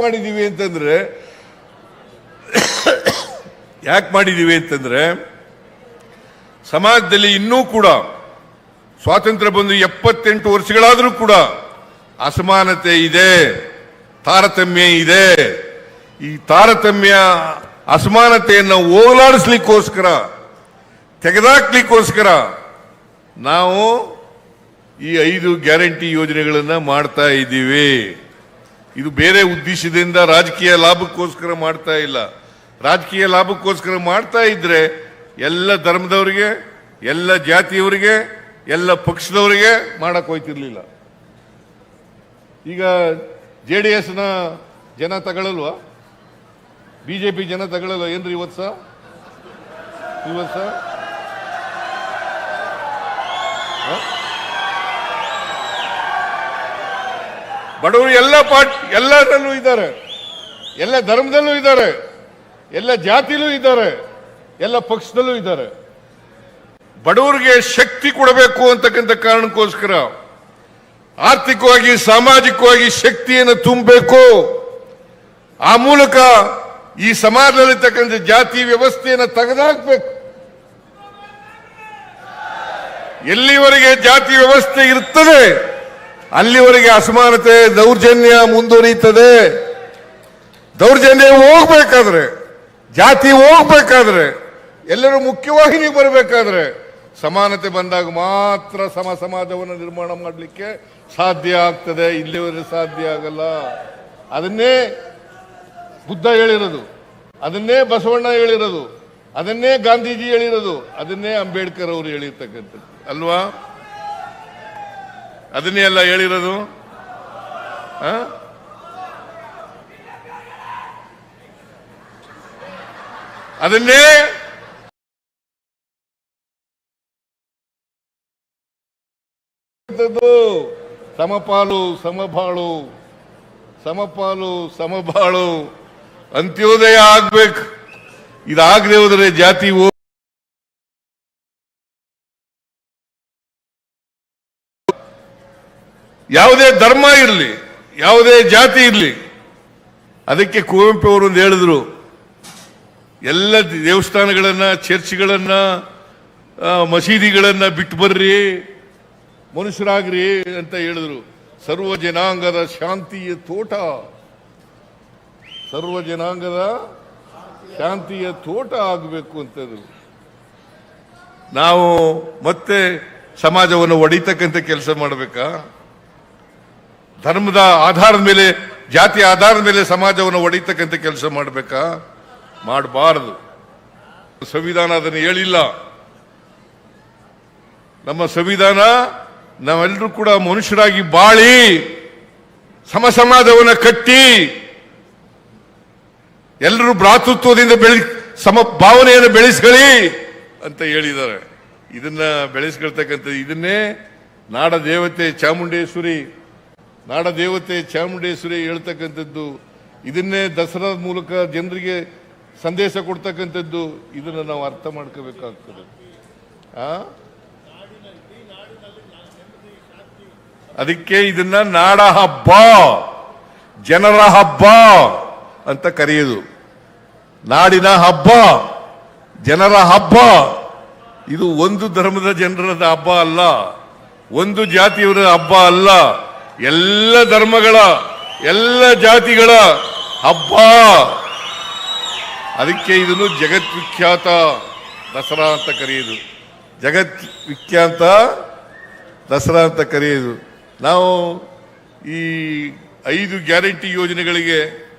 ಮಾಡಿದೀವಿ ಅಂತಂದ್ರೆ, ಯಾಕೆ ಮಾಡಿದ್ದೀವಿ ಅಂತಂದ್ರೆ, ಸಮಾಜದಲ್ಲಿ ಇನ್ನೂ ಕೂಡ ಸ್ವಾತಂತ್ರ್ಯ ಬಂದು ಎಪ್ಪತ್ತೆಂಟು ವರ್ಷಗಳಾದರೂ ಕೂಡ ಅಸಮಾನತೆ ಇದೆ, ತಾರತಮ್ಯ ಇದೆ. ಈ ತಾರತಮ್ಯ, ಅಸಮಾನತೆಯನ್ನು ಓಲಾಡಿಸ್ಲಿಕ್ಕೋಸ್ಕರ ತೆಗೆದಾಕ್ಲಿಕ್ಕೋಸ್ಕರ ನಾವು ಈ ಐದು ಗ್ಯಾರಂಟಿ ಯೋಜನೆಗಳನ್ನು ಮಾಡ್ತಾ ಇದ್ದೀವಿ. ಇದು ಬೇರೆ ಉದ್ದೇಶದಿಂದ ರಾಜಕೀಯ ಲಾಭಕ್ಕೋಸ್ಕರ ಮಾಡ್ತಾ ಇಲ್ಲ. ರಾಜಕೀಯ ಲಾಭಕ್ಕೋಸ್ಕರ ಮಾಡ್ತಾ ಇದ್ರೆ ಎಲ್ಲ ಧರ್ಮದವರಿಗೆ, ಎಲ್ಲ ಜಾತಿಯವರಿಗೆ, ಎಲ್ಲ ಪಕ್ಷದವರಿಗೆ ಮಾಡಕ್ ಹೋಯ್ತಿರ್ಲಿಲ್ಲ. ಈಗ ಜೆ ಡಿ ಎಸ್ನ ಜನ ತಗೊಳ್ಳಲ್ವಾ ಬಿಜೆಪಿ ಜನ ತಗೊಳ್ಳಲ್ವಾ ಏನ್ರಿ ಇವತ್ತು ಸಹ ಇವತ್ತು ಸಹ ಬಡವರು ಎಲ್ಲ ಪಾರ್ಟಿ, ಎಲ್ಲರಲ್ಲೂ ಇದ್ದಾರೆ. ಎಲ್ಲ ಧರ್ಮದಲ್ಲೂ ಇದ್ದಾರೆ. ಎಲ್ಲ ಜಾತಿಲೂ ಇದ್ದಾರೆ. ಎಲ್ಲ ಪಕ್ಷದಲ್ಲೂ ಇದ್ದಾರೆ. ಬಡವರಿಗೆ ಶಕ್ತಿ ಕೊಡಬೇಕು ಅಂತಕ್ಕಂಥ ಕಾರಣಕ್ಕೋಸ್ಕರ ಆರ್ಥಿಕವಾಗಿ, ಸಾಮಾಜಿಕವಾಗಿ ಶಕ್ತಿಯನ್ನು ತುಂಬಬೇಕು. ಆ ಮೂಲಕ ಈ ಸಮಾಜದಲ್ಲಿರ್ತಕ್ಕಂಥ ಜಾತಿ ವ್ಯವಸ್ಥೆಯನ್ನು ತೆಗೆದಾಕ್ಬೇಕು. ಎಲ್ಲಿವರೆಗೆ ಜಾತಿ ವ್ಯವಸ್ಥೆ ಇರುತ್ತದೆ ಅಲ್ಲಿವರೆಗೆ ಅಸಮಾನತೆ, ದೌರ್ಜನ್ಯ ಮುಂದುವರಿಯುತ್ತದೆ. ದೌರ್ಜನ್ಯ ಹೋಗ್ಬೇಕಾದ್ರೆ, ಜಾತಿ ಹೋಗ್ಬೇಕಾದ್ರೆ, ಎಲ್ಲರೂ ಮುಖ್ಯವಾಹಿನಿಗೆ ಬರಬೇಕಾದ್ರೆ ಸಮಾನತೆ ಬಂದಾಗ ಮಾತ್ರ ಸಮ ಸಮಾಜವನ್ನು ನಿರ್ಮಾಣ ಮಾಡಲಿಕ್ಕೆ ಸಾಧ್ಯ ಆಗ್ತದೆ. ಇಲ್ಲಿವರೆಗೆ ಸಾಧ್ಯ ಆಗಲ್ಲ. ಅದನ್ನೇ ಬುದ್ಧ ಹೇಳಿರೋದು. ಅದನ್ನೇ ಬಸವಣ್ಣ ಹೇಳಿರೋದು. ಅದನ್ನೇ ಗಾಂಧೀಜಿ ಹೇಳಿರೋದು. ಅದನ್ನೇ ಅಂಬೇಡ್ಕರ್ ಅವರು ಹೇಳಿರ್ತಕ್ಕಂಥದ್ದು. ಅಲ್ವಾ? ಅದನ್ನೇ ಎಲ್ಲ ಹೇಳಿರೋದು? ಅದನ್ನೇ? ಸಮಪಾಲು ಸಮಬಾಳು ಸಮಪಾಲು ಸಮಬಾಳು ಅಂತ್ಯೋದಯ ಆಗ್ಬೇಕು. ಇದಾಗದೆ ಹೋದರೆ ಜಾತಿ ಯಾವುದೇ ಧರ್ಮ ಇರಲಿ, ಯಾವುದೇ ಜಾತಿ ಇರಲಿ, ಅದಕ್ಕೆ ಕುವೆಂಪು ಅವರು ಒಂದು ಹೇಳಿದ್ರು, ಎಲ್ಲ ದೇವಸ್ಥಾನಗಳನ್ನ, ಚರ್ಚ್ಗಳನ್ನ ಮಸೀದಿಗಳನ್ನು ಬಿಟ್ಟು ಬರ್ರಿ, ಮನುಷ್ಯರಾಗ್ರಿ ಅಂತ ಹೇಳಿದ್ರು. ಸರ್ವ ಜನಾಂಗದ ಶಾಂತಿಯ ತೋಟ. ಸರ್ವ ಜನಾಂಗದ ಶಾಂತಿಯ ತೋಟ ಆಗಬೇಕು ಅಂತಂದ್ರು ನಾವು ಮತ್ತೆ ಸಮಾಜವನ್ನು ಒಡಿತಕ್ಕಂಥ ಕೆಲಸ ಮಾಡಬೇಕಾ? ಧರ್ಮದ ಆಧಾರದ ಮೇಲೆ, ಜಾತಿ ಆಧಾರದ ಮೇಲೆ ಸಮಾಜವನ್ನು ಒಡೆಯತಕ್ಕಂಥ ಕೆಲಸ ಮಾಡಬೇಕಾ? ಮಾಡಬಾರದು. ಸಂವಿಧಾನ ಅದನ್ನು ಹೇಳಿಲ್ಲ. ನಮ್ಮ ಸಂವಿಧಾನ ನಾವೆಲ್ಲರೂ ಕೂಡ ಮನುಷ್ಯರಾಗಿ ಬಾಳಿ ಸಮ ಸಮಾಜವನ್ನು ಕಟ್ಟಿ, ಎಲ್ಲರೂ ಭ್ರಾತೃತ್ವದಿಂದ ಬೆಳಿ, ಸಮ ಭಾವನೆಯನ್ನು ಬೆಳೆಸ್ಕೊಳ್ಳಿ ಅಂತ ಹೇಳಿದ್ದಾರೆ. ಇದನ್ನ ಬೆಳೆಸ್ಕೊಳ್ತಕ್ಕಂಥ ಇದನ್ನೇ ನಾಡ ದೇವತೆ ಚಾಮುಂಡೇಶ್ವರಿ ನಾಡ ದೇವತೆ ಚಾಮುಂಡೇಶ್ವರಿ ಹೇಳ್ತಕ್ಕಂಥದ್ದು, ಇದನ್ನೇ ದಸರಾದ ಮೂಲಕ ಜನರಿಗೆ ಸಂದೇಶ ಕೊಡ್ತಕ್ಕಂಥದ್ದು, ಇದನ್ನು ನಾವು ಅರ್ಥ ಮಾಡ್ಕೋಬೇಕಾಗ್ತದೆ. ಅದಕ್ಕೆ ಇದನ್ನ ನಾಡ ಹಬ್ಬ ಜನರ ಹಬ್ಬ ಅಂತ ಕರೆಯೋದು. ನಾಡಿನ ಹಬ್ಬ, ಜನರ ಹಬ್ಬ, ಇದು ಒಂದು ಧರ್ಮದ ಜನರ ಹಬ್ಬ ಅಲ್ಲ, ಒಂದು ಜಾತಿಯವರ ಹಬ್ಬ ಅಲ್ಲ. ಎಲ್ಲ ಧರ್ಮಗಳ, ಎಲ್ಲ ಜಾತಿಗಳ ಹಬ್ಬ. ಅದಕ್ಕೆ ಇದನ್ನು ಜಗತ್ವಿಖ್ಯಾತ ದಸರಾ ಅಂತ ಕರೆಯೋದು. ಜಗತ್ ವಿಖ್ಯಾತ ದಸರಾ ಅಂತ ಕರೆಯೋದು. ನಾವು ಈ ಐದು ಗ್ಯಾರಂಟಿ ಯೋಜನೆಗಳಿಗೆ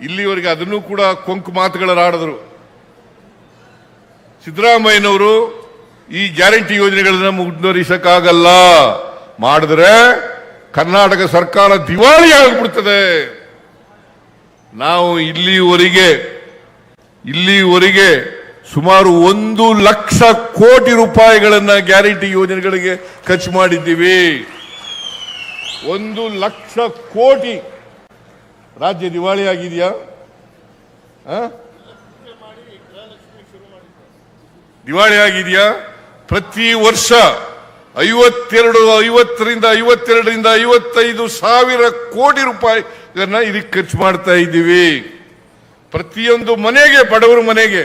ಇಲ್ಲಿವರೆಗೆ ಅದನ್ನು ಕೂಡ ಕೊಂಕು ಮಾತುಗಳಾಡಿದ್ರು. ಸಿದ್ದರಾಮಯ್ಯನವರು ಈ ಗ್ಯಾರಂಟಿ ಯೋಜನೆಗಳನ್ನು ಮುಂದುವರಿಸಕ್ಕಾಗಲ್ಲ ಮಾಡಿದ್ರೆ ಕರ್ನಾಟಕ ಸರ್ಕಾರ ದಿವಾಳಿ ಆಗಿಬಿಡ್ತದೆ. ನಾವು ಇಲ್ಲಿವರೆಗೆ ಇಲ್ಲಿವರೆಗೆ ಸುಮಾರು ಒಂದು ಲಕ್ಷ ಕೋಟಿ ರೂಪಾಯಿಗಳನ್ನ ಗ್ಯಾರಂಟಿ ಯೋಜನೆಗಳಿಗೆ ಖರ್ಚು ಮಾಡಿದ್ದೀವಿ. ಒಂದು ಲಕ್ಷ ಕೋಟಿ. ರಾಜ್ಯ ದಿವಾಳಿ ಆಗಿದೆಯಾ? ದಿವಾಳಿ ಆಗಿದೆಯಾ? ಪ್ರತಿ ವರ್ಷ ಐವತ್ತೆರಡು, ಐವತ್ತರಿಂದ ಐವತ್ತೆರಡರಿಂದ ಐವತ್ತೈದು ಸಾವಿರ ಕೋಟಿ ರೂಪಾಯಿ ಇದನ್ನ ಇದಕ್ಕೆ ಖರ್ಚು ಮಾಡ್ತಾ ಇದ್ದೀವಿ. ಪ್ರತಿಯೊಂದು ಮನೆಗೆ, ಬಡವರ ಮನೆಗೆ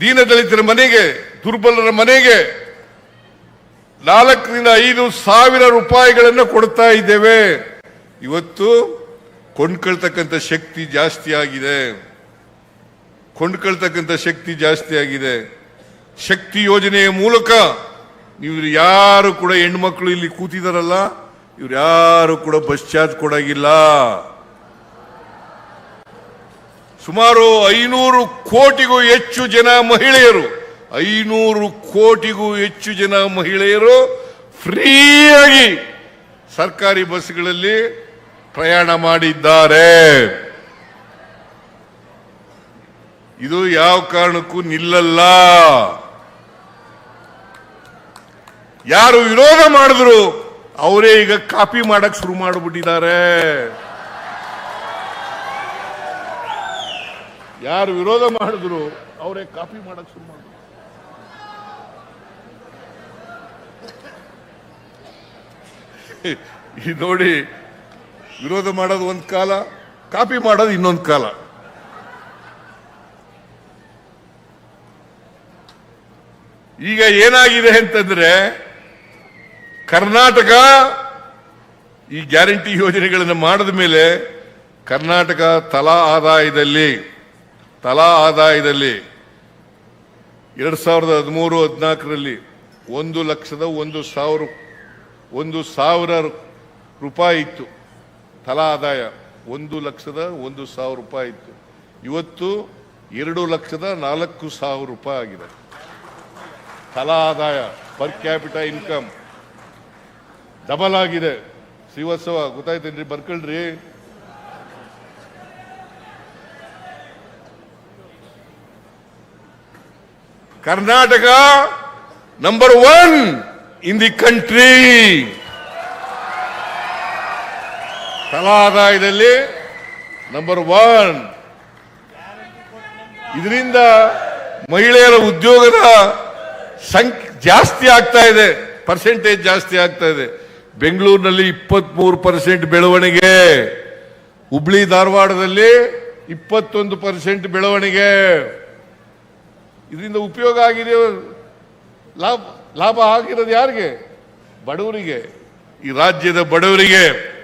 ದೀನದಲಿತರ ಮನೆಗೆ, ದುರ್ಬಲರ ಮನೆಗೆ ನಾಲ್ಕರಿಂದ ಐದು ಸಾವಿರ ರೂಪಾಯಿಗಳನ್ನು ಕೊಡ್ತಾ ಇದ್ದೇವೆ. ಇವತ್ತು ಕೊಂಡ್ಕೊಳ್ತಕ್ಕಂಥ ಶಕ್ತಿ ಜಾಸ್ತಿ ಆಗಿದೆ. ಕೊಂಡ್ಕೊಳ್ತಕ್ಕಂಥ ಶಕ್ತಿ ಜಾಸ್ತಿ ಆಗಿದೆ. ಶಕ್ತಿ ಯೋಜನೆಯ ಮೂಲಕ ಇವ್ರು ಯಾರು ಕೂಡ ಹೆಣ್ಮಕ್ಳು ಇಲ್ಲಿ ಕೂತಿದಾರಲ್ಲ, ಇವ್ರು ಯಾರು ಕೂಡ ಬಸ್ ಚಾರ್ಜ್ ಕೊಡಾಗಿಲ್ಲ. ಸುಮಾರು ಐನೂರು ಕೋಟಿಗೂ ಹೆಚ್ಚು ಜನ ಮಹಿಳೆಯರು, ಐನೂರು ಕೋಟಿಗೂ ಹೆಚ್ಚು ಜನ ಮಹಿಳೆಯರು ಫ್ರೀಯಾಗಿ ಸರ್ಕಾರಿ ಬಸ್ಗಳಲ್ಲಿ ಪ್ರಯಾಣ ಮಾಡಿದ್ದಾರೆ. ಇದು ಯಾವ ಕಾರಣಕ್ಕೂ ನಿಲ್ಲಲ್ಲ. ಯಾರು ವಿರೋಧ ಮಾಡಿದ್ರು? ಅವರೇ ಈಗ ಕಾಪಿ ಮಾಡಕ್ ಶುರು ಮಾಡಿಬಿಟ್ಟಿದ್ದಾರೆ. ಯಾರು ವಿರೋಧ ಮಾಡಿದ್ರು, ಅವರೇ ಕಾಪಿ ಮಾಡಕ್ ಶುರು ಮಾಡಿದ್ರು ಈ ನೋಡಿ, ವಿರೋಧ ಮಾಡೋದು ಒಂದ್ ಕಾಲ, ಕಾಪಿ ಮಾಡೋದು ಇನ್ನೊಂದು ಕಾಲ. ಈಗ ಏನಾಗಿದೆ ಅಂತಂದ್ರೆ ಕರ್ನಾಟಕ ಈ ಗ್ಯಾರಂಟಿ ಯೋಜನೆಗಳನ್ನು ಮಾಡಿದ ಮೇಲೆ ಕರ್ನಾಟಕ ತಲಾ ಆದಾಯದಲ್ಲಿ ತಲಾ ಆದಾಯದಲ್ಲಿ ಎರಡ್ ಸಾವಿರದ ಹದಿಮೂರು, ಹದಿನಾಲ್ಕರಲ್ಲಿ ಒಂದು ಲಕ್ಷದ ಒಂದು ಸಾವಿರ ಒಂದು ಸಾವಿರ ರೂಪಾಯಿ ಇತ್ತು. ತಲಾ ಆದಾಯ ಒಂದು ಲಕ್ಷದ ಒಂದು ಸಾವಿರ ರೂಪಾಯಿ ಇತ್ತು. ಇವತ್ತು ಎರಡು ಲಕ್ಷದ ನಾಲ್ಕು ಸಾವಿರ ರೂಪಾಯಿ ಆಗಿದೆ. ತಲಾ ಆದಾಯ ಪರ್ ಕ್ಯಾಪಿಟ ಇನ್ಕಮ್ ಡಬಲ್ ಆಗಿದೆ ಶ್ರೀವತ್ಸವ, ಗೊತ್ತಾಯ್ತೇನ್ರಿ, ಬರ್ಕೊಳ್ರಿ. Karnataka number one in the country ತಲಾ ಆದಾಯದಲ್ಲಿ ನಂಬರ್ ಒನ್ ಇದರಿಂದ ಮಹಿಳೆಯರ ಉದ್ಯೋಗದ ಸಂಖ್ಯೆ ಜಾಸ್ತಿ ಆಗ್ತಾ ಇದೆ ಪರ್ಸೆಂಟೇಜ್ ಜಾಸ್ತಿ ಆಗ್ತಾ ಇದೆ. ಬೆಂಗಳೂರಿನಲ್ಲಿ ಇಪ್ಪತ್ಮೂರು ಪರ್ಸೆಂಟ್ ಬೆಳವಣಿಗೆ. ಹುಬ್ಳಿ ಧಾರವಾಡದಲ್ಲಿ ಇಪ್ಪತ್ತೊಂದು ಪರ್ಸೆಂಟ್ ಬೆಳವಣಿಗೆ. ಇದರಿಂದ ಉಪಯೋಗ ಆಗಿದೆ ಲಾಭ ಲಾಭ ಆಗಿರೋದು ಯಾರಿಗೆ? ಬಡವರಿಗೆ. ಈ ರಾಜ್ಯದ ಬಡವರಿಗೆ.